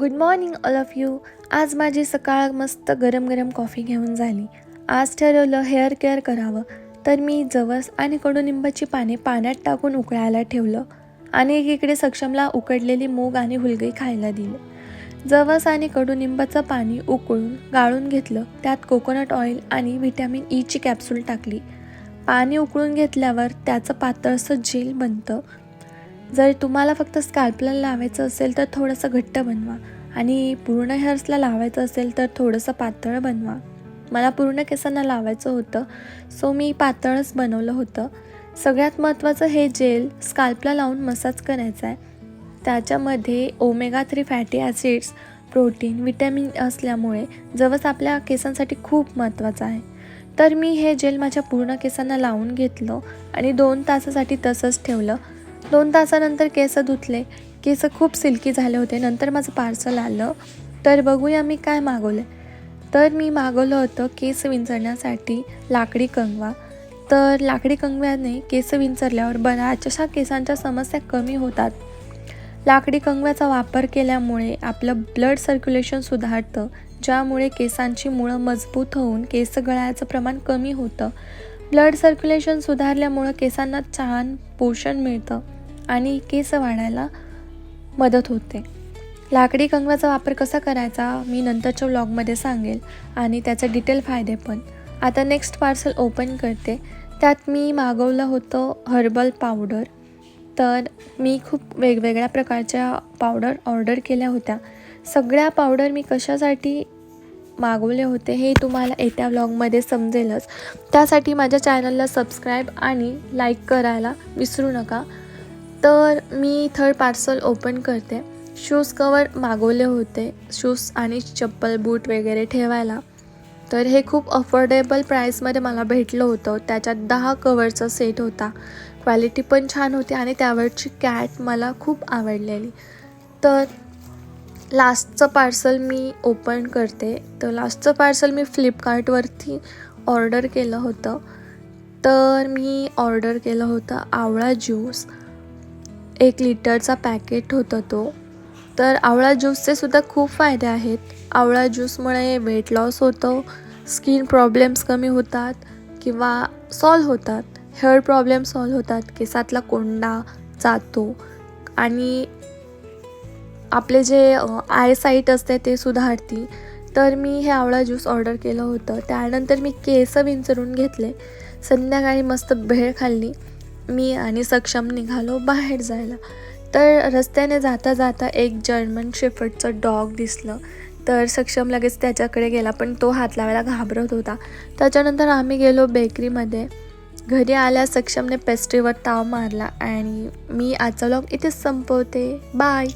Good morning all of you आज माझी सकाळ मस्त गरम गरम कॉफी घेऊन झाली. आज ठरवलं हेअर केअर करावं. तर मी जवस आणि कडुनिंबाची पाने पाण्यात टाकून उकळायला ठेवलं. आणि एकीकडे सक्षमला उकडलेली मूग आणि हुलगई खायला दिले. जवस आणि कडुनिंबाचं पाणी उकळून गाळून घेतलं. त्यात कोकोनट ऑइल आणि व्हिटॅमिन ईची कॅप्सूल टाकली. पाणी उकळून घेतल्यावर त्याचं पातळसं जेल बनतं. जर तुम्हाला फक्त स्कॅल्पला लावायचं असेल तर थोडंसं घट्ट बनवा. आणि पूर्ण हेअर्सला लावायचं असेल तर थोडंसं पातळ बनवा. मला पूर्ण केसांना लावायचं होतं सो मी पातळच बनवलं होतं. सगळ्यात महत्त्वाचं हे जेल स्काल्पला लावून मसाज करायचा आहे त्याच्यामध्ये omega three fatty acids protein vitamin असल्यामुळे जवस आपल्या केसांसाठी खूप महत्त्वाचं आहे. तर मी हे जेल माझ्या पूर्ण केसांना लावून घेतलं आणि दोन तासासाठी तसंच ठेवलं. दोन तासानंतर केस धुतले. केस खूप सिल्की झाले होते. नंतर माझं पार्सल आलं. तर बघूया मी काय मागवलं तर मी मागवलं होतं केस विंचरण्यासाठी लाकडी कंगवा. तर लाकडी कंगव्याने केस विंचरल्यावर बऱ्याचशा केसांच्या समस्या कमी होतात. लाकडी कंगव्याचा वापर केल्यामुळे आपलं ब्लड सर्क्युलेशन सुधारतं ज्यामुळे केसांची मुळं मजबूत होऊन केस गळायचं प्रमाण कमी होतं. ब्लड सर्क्युलेशन सुधारल्यामुळं केसांना छान पोषण मिळतं. आणि केस वाढायला मदत होते. लाकडी कंगव्याचा वापर कसा करायचा मी नंतरच्या व्लॉगमध्ये सांगेल आणि त्याचे डिटेल फायदे पण. आता नेक्स्ट पार्सल ओपन करते. त्यात मी मागवलं होतं हर्बल पावडर तर मी खूप वेगवेगळ्या प्रकारच्या पावडर ऑर्डर केल्या होत्या. सगळ्या पावडर मी कशासाठी मागवले होते हे तुम्हाला येत्या व्लॉगमध्ये समजेलच. त्यासाठी माझ्या चॅनलला सबस्क्राईब आणि लाईक करायला विसरू नका. तर मी थर्ड पार्सल ओपन करते. शूज कवर मागवले होते. शूज आणि चप्पल बूट वगैरे ठेवायला. तर हे खूप अफोर्डेबल प्राईसमध्ये मला भेटलं होतं. त्याच्यात दहा कवरचा सेट होता. क्वालिटी पण छान होती आणि त्यावरची कॅट मला खूप आवडलेली. तर लास्टचं पार्सल मी ओपन करते. तर लास्टचं पार्सल मी फ्लिपकार्टवरती ऑर्डर केलं होतं. तर मी ऑर्डर केलं होतं आवळा ज्यूस एक लिटरचा पॅकेट होता तो. तर आवळा ज्यूसचे सुद्धा खूप फायदे आहेत. आवळा ज्यूसमुळे वेट लॉस होतो स्किन प्रॉब्लेम्स कमी होतात किंवा सॉल्व होतात. हेअर प्रॉब्लेम सॉल्व होतात केसातला कोंडा जातो आणि आपले जे आय साईट असते ते सुधारती. तर मी हे आवळा ज्यूस ऑर्डर केलं होतं. त्यानंतर मी केस विंचरून घेतले. संध्याकाळी मस्त भेळ खाल्ली. मी आणि सक्षम निघालो बाहेर जायला. तर रस्त्याने जाता जाता एक जर्मन शेफर्डचं डॉग दिसलं. तर सक्षम लगेच त्याच्याकडे गेला पण तो हात लावायला घाबरत होता. त्याच्यानंतर आम्ही गेलो बेकरीमध्ये घरी आल्या सक्षमने पेस्ट्रीवर ताव मारला आणि मी आजचा लॉग इथेच संपवते. बाय